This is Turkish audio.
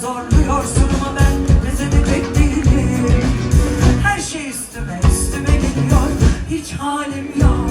zorluyorsun ama ben pes değilim. Her şey üstüme üstüme geliyor hiç halim yok.